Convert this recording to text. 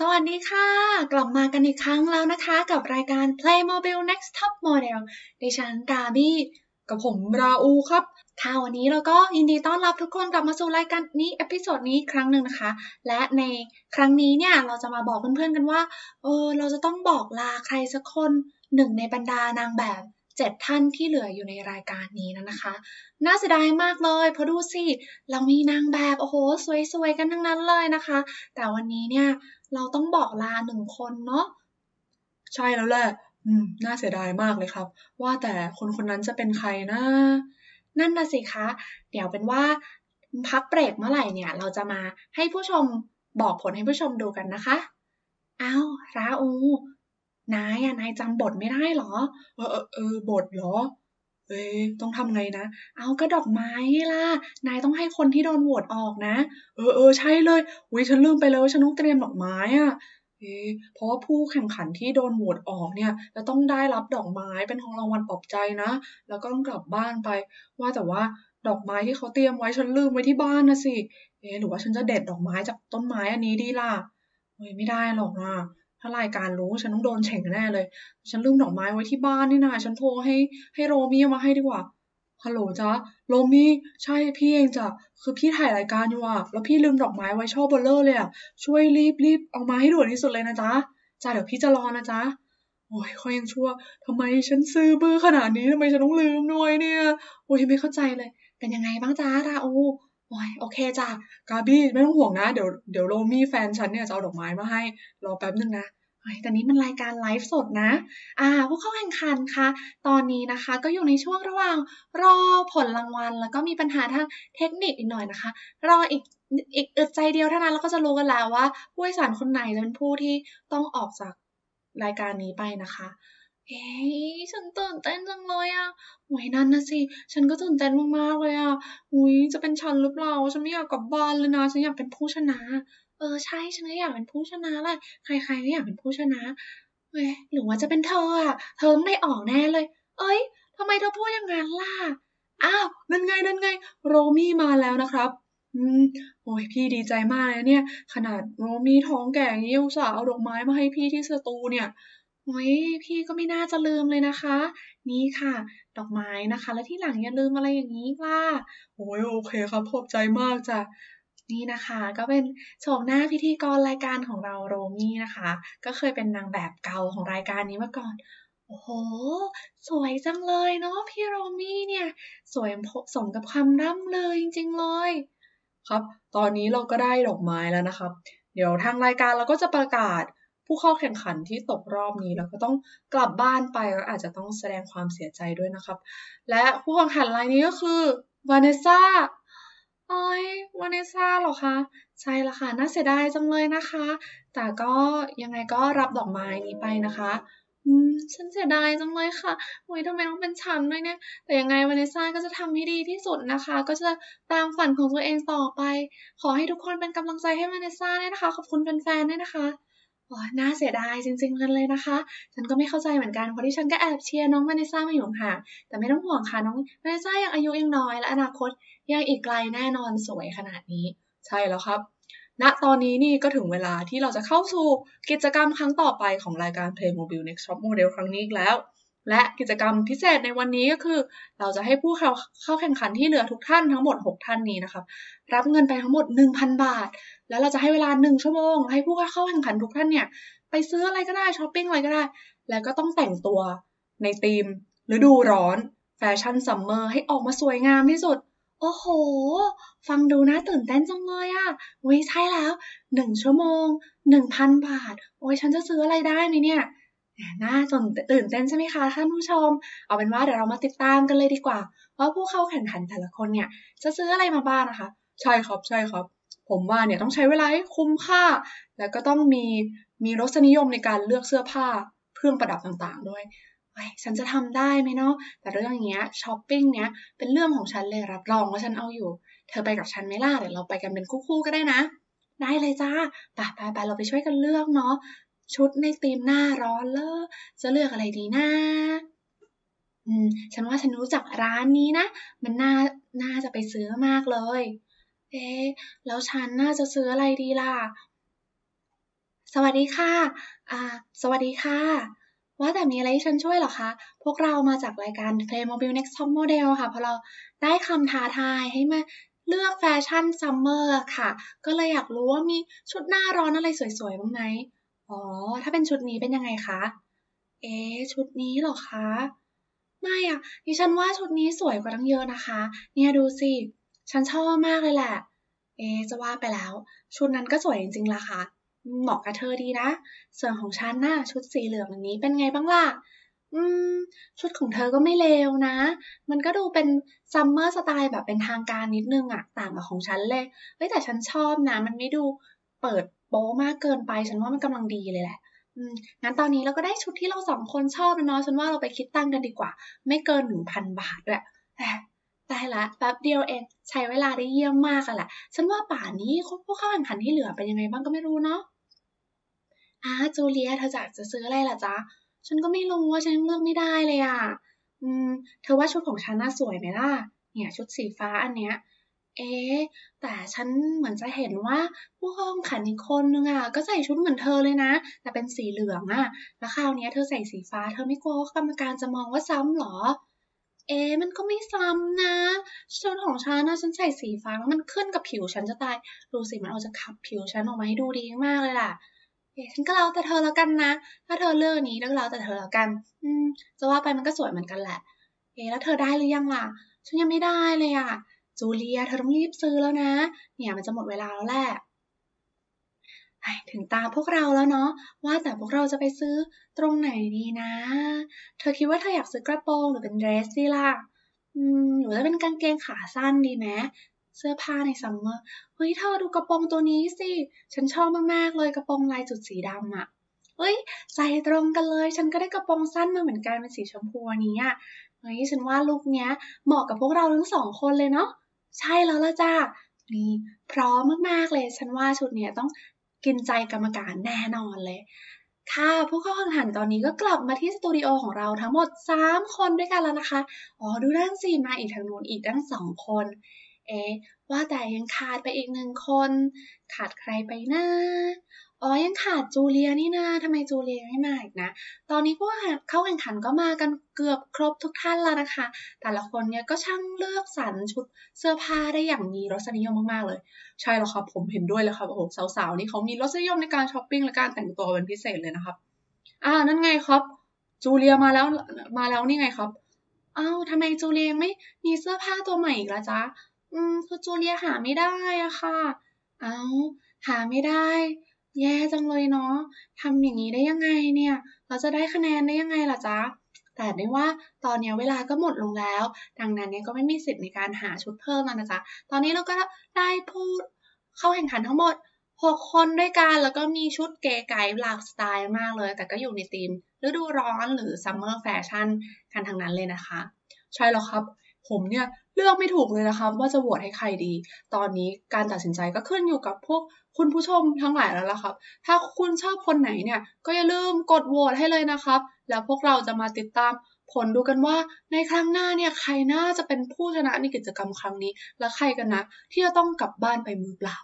สวัสดีค่ะ กลับมากันอีกครั้งแล้วนะคะกับรายการ Playmobil Next Top Model ดิฉันกาบี้กับผมราอูครับค่ะวันนี้เราก็ยินดีต้อนรับทุกคนกลับมาสู่รายการนี้เอพิโซดนี้ครั้งหนึ่งนะคะ และในครั้งนี้เนี่ยเราจะมาบอกเพื่อนๆกันว่าเออเราจะต้องบอกลาใครสักคนหนึ่งในบรรดานางแบบ เจ็ดท่านที่เหลืออยู่ในรายการนี้นะคะ น่าเสียดายมากเลยเพราะดูสิเรามีนางแบบโอ้โหสวยๆกันทั้งนั้นเลยนะคะ แต่วันนี้เนี่ยเราต้องบอกลาหนึ่งคนเนาะใช่แล้วแหละอืมน่าเสียดายมากเลยครับ ว่าแต่คนคนนั้นจะเป็นใครนะนั่นน่ะสิคะ เดี๋ยวเป็นว่าพักเบรกเมื่อไหร่เนี่ย เราจะมาให้ผู้ชมบอกผลให้ผู้ชมดูกันนะคะ อ้าว ราอู นายอะนายจำบทไม่ได้หรอ เออเออเออบทเหรอ เอ้ต้องทำไงนะ เอาก็ดอกไม้ล่ะ นายต้องให้คนที่โดนโหวตออกนะ เออเออใช่เลยวิฉันลืมไปเลยว่าฉันต้องเตรียมดอกไม้อะเอ๊เพราะว่าผู้แข่งขันที่โดนโหวตออกเนี่ยจะต้องได้รับดอกไม้เป็นของรางวัลปลอบใจนะ แล้วก็ต้องกลับบ้านไป ว่าแต่ว่าดอกไม้ที่เขาเตรียมไว้ฉันลืมไว้ที่บ้านนะสิ เอ๊หรือว่าฉันจะเด็ดดอกไม้จากต้นไม้อันนี้ดีล่ะเฮ้ยไม่ได้หรอกนะ ถ้ารายการรู้ฉันต้องโดนเฉ่งแน่เลย ฉันลืมดอกไม้ไว้ที่บ้านนี่นาฉันโทรให้ให้โรมี่มาให้ดีกว่าฮัลโหลจ้าโรมี่ใช่พี่เองจ้ะคือพี่ถ่ายรายการอยู่อะแล้วพี่ลืมดอกไม้ไว้ช่อเบลเลอร์เลยอะช่วยรีบรีบเอามาให้ด่วนที่สุดเลยนะจ๊ะจ้าเดี๋ยวพี่จะรอนะจ๊ะโอ้ยเขายังชั่วทำไมฉันซื้อเบอร์ขนาดนี้ทำไมฉันต้องลืมด้วยเนี่ยโอ้ยไม่เข้าใจเลย เป็นยังไงบ้างจ้าราอู โอ้ยโอเคจ้ะกาบี้ไม่ต้องห่วงนะ เดี๋ยวเดี๋ยวโรมี่แฟนฉันเนี่ยจะเอาดอกไม้มาให้ รอแป๊บนึงนะแต่นี้มันรายการไลฟ์สดนะ อ่า ผู้เข้าแข่งขันคะ ตอนนี้นะคะก็อยู่ในช่วงระหว่างรอผลรางวัล แล้วก็มีปัญหาทางเทคนิคอีกหน่อยนะคะ รออีกอีกอึดใจเดียวเท่านั้นแล้วก็จะรู้กันแล้วว่าผู้โดยสารคนไหนจะเป็นผู้ที่ต้องออกจากรายการนี้ไปนะคะ เฮ้ยฉันตื่นเต้นจังเลยอะหวยนั่นนะสิ ฉันก็ตื่นเต้นมากๆเลยอะอุ้ยจะเป็นฉันหรือเปล่า ฉันไม่อยากกลับบ้านเลยนะ ฉันอยากเป็นผู้ชนะ เออใช่ ฉันก็อยากเป็นผู้ชนะแหละ ใครๆก็อยากเป็นผู้ชนะเอ้ยหรือว่าจะเป็นเธออะเธอไม่ออกแน่เลย เอ้ยทำไมเธอพูดอย่างนั้นล่ะ อ้าว นั่นไง นั่นไง โรมี่มาแล้วนะครับ อืม โอ้ยพี่ดีใจมากเลยเนี่ย ขนาดโรมี่ท้องแก่งี้อุตส่าห์เอาดอกไม้มาให้พี่ที่สตูเนี่ย โอ้ยพี่ก็ไม่น่าจะลืมเลยนะคะ นี่ค่ะ ดอกไม้นะคะ แล้วที่หลังอย่าลืมอะไรอย่างนี้ล่ะโอ้ยโอเคครับขอบใจมากจ้ะนี่นะคะก็เป็นโฉมหน้าพิธีกรรายการของเราโรมี่นะคะ ก็เคยเป็นนางแบบเก่าของรายการนี้มาก่อน โอ้โห สวยจังเลยเนาะพี่โรมี่เนี่ย สวยสมกับคำร่ำเลยจริงๆเลย ครับ ตอนนี้เราก็ได้ดอกไม้แล้วนะครับ เดี๋ยวทางรายการเราก็จะประกาศ ผู้เข้าแข่งขันที่ตกรอบนี้ แล้วก็ต้องกลับบ้านไปก็อาจจะต้องแสดงความเสียใจด้วยนะครับ และผู้แข่งขันรายนี้ก็คือวานิสซาโอ้ยวานิซ่าเหรอคะใช่ละค่ะน่าเสียดายจังเลยนะคะ แต่ก็ยังไงก็รับดอกไม้นี้ไปนะคะอืมฉันเสียดายจังเลยค่ะโอ้ยทำไมต้องเป็นฉันด้วยเนี่ย แต่ยังไงวานิซ่าก็จะทำให้ดีที่สุดนะคะ ก็จะตามฝันของตัวเองต่อไป ขอให้ทุกคนเป็นกำลังใจให้วานิซ่าด้วยนะคะ ขอบคุณแฟนๆด้วยนะคะ น่าเสียดายจริงๆกันเลยนะคะ ฉันก็ไม่เข้าใจเหมือนกันเพราะที่ฉันก็แอบเชียร์น้องมานิซ่ามาอยู่ห่างแต่ไม่ต้องห่วงค่ะน้องมานิซ่ายังอายุยังน้อยและอนาคตยังอีกไกลแน่นอนสวยขนาดนี้ ใช่แล้วครับณตอนนี้นี่ก็ถึงเวลาที่เราจะเข้าสู่กิจกรรมครั้งต่อไปของรายการ Playmobil Next Top Model ครั้งนี้อีกแล้ว และกิจกรรมพิเศษในวันนี้ก็คือ เราจะให้ผู้เข้าเข้าแข่งขันที่เหลือทุกท่านทั้งหมด 6 ท่านนี้นะครับรับเงินไปทั้งหมด 1,000 บาท แล้วเราจะให้เวลา 1 ชั่วโมง ให้ผู้เข้าแข่งขันทุกท่านเนี่ยไปซื้ออะไรก็ได้ช้อปปิ้งอะไรก็ได้ แล้วก็ต้องแต่งตัวในธีมฤดูร้อนแฟชั่นซัมเมอร์ให้ออกมาสวยงามที่สุด โอ้โห ฟังดูน่าตื่นเต้นจังเลยอะโอ้ยใช่แล้วหนึ่งชั่วโมงหนึ่งพันบาท โอ้ยฉันจะซื้ออะไรได้ไหมเนี่ย น่าตื่นเต้นใช่ไหมคะท่านผู้ชม เอาเป็นว่าเดี๋ยวเรามาติดตามกันเลยดีกว่า ว่าผู้เข้าแข่งขันแต่ละคนเนี่ย จะซื้ออะไรมาบ้างนะคะ ใช่ครับใช่ครับ ผมว่าเนี่ยต้องใช้เวลาให้คุ้มค่า แล้วก็ต้องมีมีรสนิยมในการเลือกเสื้อผ้าเครื่องประดับต่างๆ ด้วยฉันจะทำได้ไหมเนาะแต่เรื่องอย่างเงี้ยช้อปปิ้งเนี้ยเป็นเรื่องของฉันเลยรับรองว่าฉันเอาอยู่ เธอไปกับฉันไหมล่ะเดี๋ยวเราไปกันเป็นคู่ๆก็ได้นะ ได้เลยจ้าไปไปไปเราไปช่วยกันเลือกเนาะ ชุดในธีมหน้าร้อนเลยจะเลือกอะไรดีนะอืม ฉันว่าฉันรู้จักร้านนี้นะ มันน่า น่าจะไปซื้อมากเลย เอ๊แล้วฉันน่าจะซื้ออะไรดีล่ะ สวัสดีค่ะ อ่า สวัสดีค่ะ ว่าแต่มีอะไรให้ฉันช่วยหรอคะ พวกเรามาจากรายการ Play Mobile Next Top Model ค่ะ เพราะเราได้คำท้าทายให้มาเลือกแฟชั่นซัมเมอร์ค่ะ ก็เลยอยากรู้ว่ามีชุดหน้าร้อนอะไรสวยๆ บ้างไหม อ๋อ ถ้าเป็นชุดนี้เป็นยังไงคะ เอ๊ชุดนี้เหรอคะ ไม่อะดิฉันว่าชุดนี้สวยกว่าตั้งเยอะนะคะ เนี่ยดูสิ ฉันชอบมากเลยแหละ เอ๊จะว่าไปแล้ว ชุดนั้นก็สวยจริงๆล่ะค่ะ เหมาะกับเธอดีนะ ส่วนของฉันน่ะชุดสีเหลืองอย่างนี้เป็นไงบ้างล่ะ อืม ชุดของเธอก็ไม่เลวนะ มันก็ดูเป็นซัมเมอร์สไตล์แบบเป็นทางการนิดนึงอะต่างกับของฉันเลย เฮ้ยแต่ฉันชอบนะ มันไม่ดู เปิดโป๊มากเกินไป ฉันว่ามันกำลังดีเลยแหละงั้นตอนนี้เราก็ได้ชุดที่เราสองคนชอบแล้วเนาะฉันว่าเราไปคิดตังกันดีกว่า ไม่เกินหนึ่งพันบาทด้วยแต่ได้ละแป๊บเดียวเองใช้เวลาได้เยี่ยมมากอะแหละฉันว่าป่านนี้พวกเข้าแข่งขันที่เหลือเป็นยังไงบ้างก็ไม่รู้เนาะอ่าจูเลียเธอจะจะซื้ออะไรล่ะจ๊ะฉันก็ไม่รู้ว่าฉันเลือกไม่ได้เลยอะอืม เธอว่าชุดของฉันน่าสวยไหมล่ะเนี่ย ชุดสีฟ้าอันเนี้ย เอ๊ะแต่ฉันเหมือนจะเห็นว่าผู้เข้าแข่งขันอีกคนนึงอะก็ใส่ชุดเหมือนเธอเลยนะ แต่เป็นสีเหลืองอะ แล้วคราวนี้เธอใส่สีฟ้า เธอไม่กลัวว่ากรรมการจะมองว่าซ้ำหรอ เอ๊มันก็ไม่ซ้ำนะชุดของฉันนะฉันใส่สีฟ้าแล้วมันขึ้นกับผิวฉันจะตาย ดูสิมันเอาจะขับผิวฉันออกมาให้ดูดีมากเลยล่ะเอ๊ฉันก็แล้วแต่เธอแล้วกันนะ ถ้าเธอเลือกนี้ก็แล้วแต่เธอแล้วกัน อืม จะว่าไปมันก็สวยเหมือนกันแหละ เอ๊แล้วเธอได้หรือยังล่ะ ฉันยังไม่ได้เลยอะ จูเลียเธอต้องรีบซื้อแล้วนะ เนี่ยมันจะหมดเวลาแล้วแหละถึงตาพวกเราแล้วเนาะว่าแต่พวกเราจะไปซื้อตรงไหนดีนะ เธอคิดว่าเธออยากซื้อกระโปรงหรือเป็นเดรสดีล่ะอืมหรือจะเป็นกางเกงขาสั้นดีไหมเสื้อผ้าในซัมเมอร์เฮ้ยเธอดูกระโปรงตัวนี้สิฉันชอบมากๆเลยกระโปรงลายจุดสีดำอะ่ะเฮ้ยใจตรงกันเลย ฉันก็ได้กระโปรงสั้นมาเหมือนกันเป็นสีชมพูนี้อะเฮ้ยฉันว่าลุคเนี้ยเหมาะกับพวกเราทั้งสองคนเลยเนาะ ใช่แล้วละจ้านี่พร้อมมากๆเลย ฉันว่าชุดเนี้ยต้องกินใจกรรมการแน่นอนเลย ค่ะ ผู้เข้าแข่งขันตอนนี้ก็กลับมาที่สตูดิโอของเราทั้งหมด 3 คนด้วยกันแล้วนะคะ อ๋อ ดูด้านสี่มาอีกทางนู้นอีกด้านสองคน เอ๊ว่าแต่ยังขาดไปอีกหนึ่งคน ขาดใครไปนะ อ๋อ ยังขาดจูเลียนี่นะทำไมจูเลียไม่มาอีกนะ ตอนนี้พวกเข้าแข่งขันก็มากันเกือบครบทุกท่านแล้วนะคะ แต่ละคนเนี่ยก็ช่างเลือกสรรชุดเสื้อผ้าได้อย่างมีรสนิยมมากๆเลย ใช่แล้วครับ ผมเห็นด้วยเลยครับโอ้โหสาวๆ นี่เขามีรสนิยมในการช้อปปิ้งและการแต่งตัวเป็นพิเศษเลยนะครับ อ่า นั่นไงครับ จูเลียมาแล้ว มาแล้วนี่ไงครับ อ้าวทำไมจูเลียไม่มีเสื้อผ้าตัวใหม่อีกละจ๊ะ อืม คือจูเลียหาไม่ได้อะค่ะ อ้าว หาไม่ได้ แย่จังเลยเนาะทำอย่างนี้ได้ยังไงเนี่ย เราจะได้คะแนนได้ยังไงล่ะจ๊ะ แต่ได้ว่าตอนนี้เวลาก็หมดลงแล้ว ดังนั้นเนี่ยก็ไม่มีสิทธิ์ในการหาชุดเพิ่มแล้วนะจ๊ะ ตอนนี้เราก็ได้พูดเข้าแข่งขันทั้งหมด 6 คนด้วยกัน แล้วก็มีชุดเก๋ไก๋หลากสไตล์มากเลย แต่ก็อยู่ในธีมฤดูร้อนหรือซัมเมอร์แฟชั่นกันทั้งนั้นเลยนะคะ ใช่แล้วครับ ผมเนี่ยเลือกไม่ถูกเลยนะคะว่าจะโหวตให้ใครดี ตอนนี้การตัดสินใจก็ขึ้นอยู่กับพวกคุณผู้ชมทั้งหลายแล้วล่ะครับ ถ้าคุณชอบคนไหนเนี่ยก็อย่าลืมกดโหวตให้เลยนะครับ แล้วพวกเราจะมาติดตามผลดูกันว่าในครั้งหน้าเนี่ยใครน่าจะเป็นผู้ชนะในกิจกรรมครั้งนี้ และใครกันนะที่จะต้องกลับบ้านไปมือเปล่า